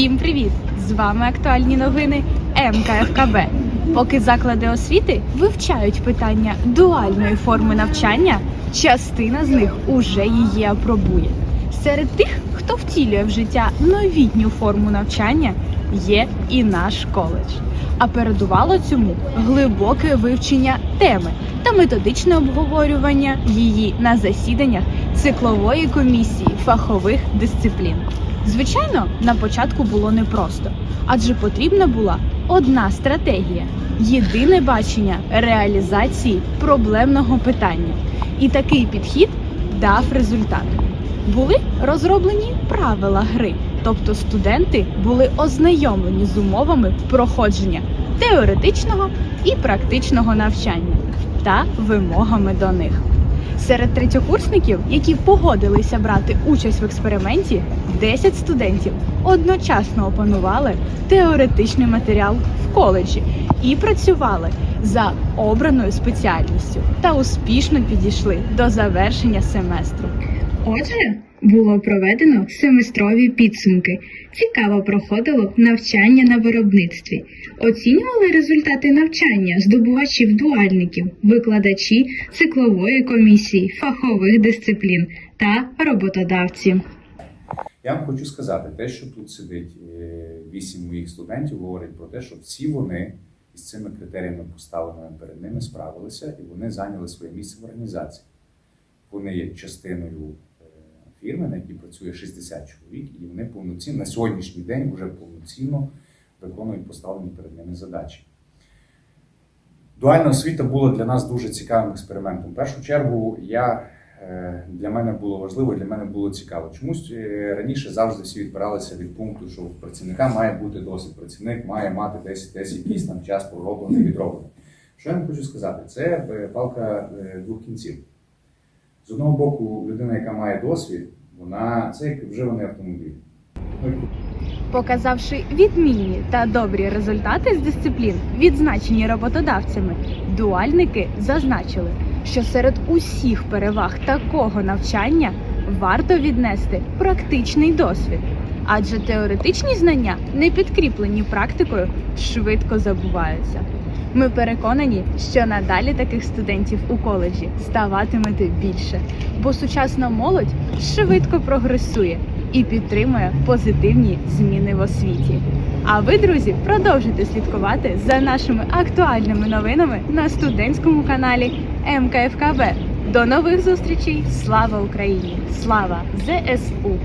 Всім привіт! З вами актуальні новини МКФКБ. Поки заклади освіти вивчають питання дуальної форми навчання, частина з них уже її апробує. Серед тих, хто втілює в життя новітню форму навчання, є і наш коледж. А передувало цьому глибоке вивчення теми та методичне обговорювання її на засіданнях циклової комісії фахових дисциплін. Звичайно, на початку було непросто, адже потрібна була одна стратегія, єдине бачення реалізації проблемного питання. І такий підхід дав результат. Були розроблені правила гри, тобто студенти були ознайомлені з умовами проходження теоретичного і практичного навчання та вимогами до них. Серед третьокурсників, які погодилися брати участь в експерименті, 10 студентів одночасно опанували теоретичний матеріал в коледжі і працювали за обраною спеціальністю та успішно підійшли до завершення семестру. Отже, було проведено семестрові підсумки. Цікаво проходило навчання на виробництві. Оцінювали результати навчання здобувачів дуальників, викладачі циклової комісії, фахових дисциплін та роботодавці. Я вам хочу сказати, те, що тут сидить е, вісім моїх студентів, говорить про те, що всі вони із цими критеріями, поставленими перед ними, справилися і вони зайняли своє місце в організації. Вони є частиною фірми, на якій працює 60 чоловік, і вони повноцінно на сьогоднішній день вже повноцінно виконують поставлені перед ними задачі. Дуальна освіта була для нас дуже цікавим експериментом. В першу чергу я е, для мене було важливо, для мене було цікаво. Чомусь е, раніше завжди всі відбиралися від пункту, що у працівника має бути досвід. Працівник має мати десь десь якийсь там час пророблений, відроблений. Що я вам хочу сказати? Це е, палка двох кінців. З одного боку, людина, яка має досвід, вона це як вживаний автомобіль. Показавши відмінні та добрі результати з дисциплін, відзначені роботодавцями, дуальники зазначили, що серед усіх переваг такого навчання варто віднести практичний досвід, адже теоретичні знання, не підкріплені практикою, швидко забуваються. Ми переконані, що надалі таких студентів у коледжі ставатиме більше, бо сучасна молодь швидко прогресує і підтримує позитивні зміни в освіті. А ви, друзі, продовжуйте слідкувати за нашими актуальними новинами на студентському каналі МКФКБ. До нових зустрічей! Слава Україні! Слава ЗСУ!